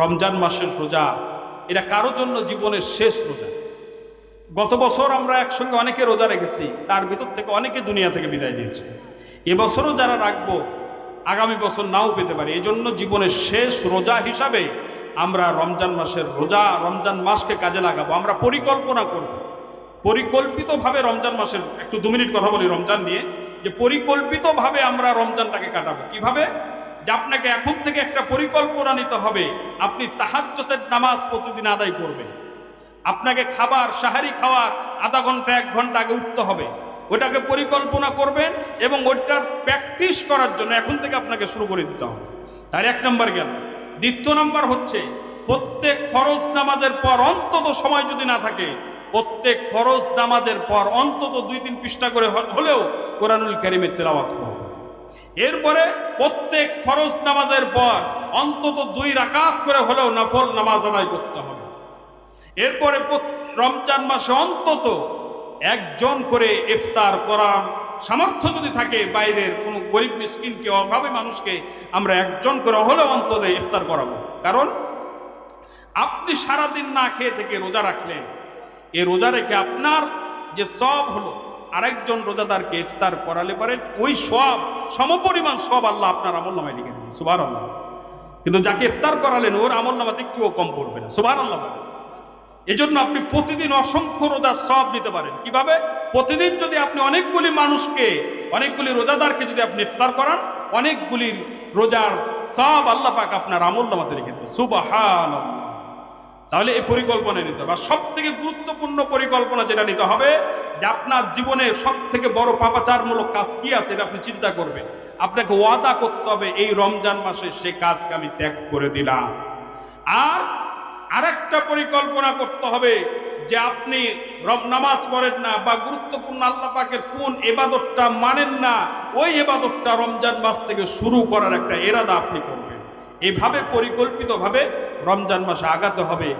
রমজান মাসের রোজা, এটা কারোর জন্য জীবনের শেষ রোজা। গত বছর আমরা একসঙ্গে অনেকে রোজা রেখেছি, তার ভিতর থেকে অনেকে দুনিয়া থেকে বিদায় দিয়েছে এবছরও যারা রাখব, আগামী বছর নাও পেতে পারি। এই জন্য জীবনের শেষ রোজা হিসাবে আমরা রমজান মাসের রোজা, রমজান মাসকে কাজে লাগাবো। আমরা পরিকল্পনা করব। পরিকল্পিতভাবে রমজান মাসের, একটু দু মিনিট কথা বলি রমজান নিয়ে, যে পরিকল্পিতভাবে আমরা রমজানটাকে কাটাবো। কীভাবে? যে আপনাকে এখন থেকে একটা পরিকল্পনা নিতে হবে। আপনি তাহাজ্জতের নামাজ প্রতিদিন আদায় করবেন। আপনাকে খাবার সাহারি খাওয়ার আধা ঘণ্টা, এক ঘণ্টা আগে উঠতে হবে। ওটাকে পরিকল্পনা করবেন এবং ওইটার প্র্যাকটিস করার জন্য এখন থেকে আপনাকে শুরু করে দিতে হবে। তার এক নম্বর গেল দ্বিতীয় নম্বর হচ্ছে, প্রত্যেক ফরজ নামাজের পর অন্তত সময় যদি না থাকে, প্রত্যেক ফরজ নামাজের পর অন্তত দুই তিন পৃষ্ঠা করে হলেও কোরআনুল কারিমের তেলাওয়াত করবে এরপরে প্রত্যেক ফরজ নামাজের পর অন্তত দুই রাকাত করে হলেও নফল নামাজ আদায় করতে হবে। এরপরে রমজান মাসে অন্তত একজন করে ইফতার করার সামর্থ্য যদি থাকে বাইরের কোনো গরিব মিসকিনকে, অভাবে মানুষকে, আমরা একজন করে হলেও অন্তত ইফতার করাবো। কারণ আপনি সারাদিন না খেয়ে থেকে রোজা রাখলেন, এ রোজা রেখে আপনার যে সব হলো আরেকজন রোজাদারকে ইফতার করালে পারে, ওই সব সমপরিমাণ সব আল্লাহ আপনার আমল নামায় লিখে দেবেন। সুবার আল্লাহ কিন্তু যাকে ইফতার করালেন, ওর আমল নামাতে একটুও কম পড়বে না। সুবার আল্লাহ। এজন্য আপনি প্রতিদিন অসংখ্য রোজার সব নিতে পারেন। কীভাবে? প্রতিদিন যদি আপনি অনেকগুলি মানুষকে, অনেকগুলি রোজাদারকে যদি আপনি ইফতার করান, অনেকগুলি রোজার সব আল্লাহ পাক আপনার আমল নামাতে রেখে দেবে সুবাহান তাহলে এই পরিকল্পনা নিতে হবে। সব থেকে গুরুত্বপূর্ণ পরিকল্পনা যেটা নিতে হবে, যে আপনার জীবনে সব থেকে বড় পাপাচারমূলক কাজ কি আছে এটা আপনি চিন্তা করবেন। আপনাকে ওয়াদা করতে হবে, এই রমজান মাসে সে কাজকে আমি ত্যাগ করে দিলাম। আর আরেকটা পরিকল্পনা করতে হবে, যে আপনি নামাজ পড়েন না বা গুরুত্বপূর্ণ আল্লাহ পাকের কোন এবাদতটা মানেন না, ওই এবাদতটা রমজান মাস থেকে শুরু করার একটা এরাদা আপনি করবেন। এভাবে পরিকল্পিতভাবে রমজান মাসে আগাতে হবে।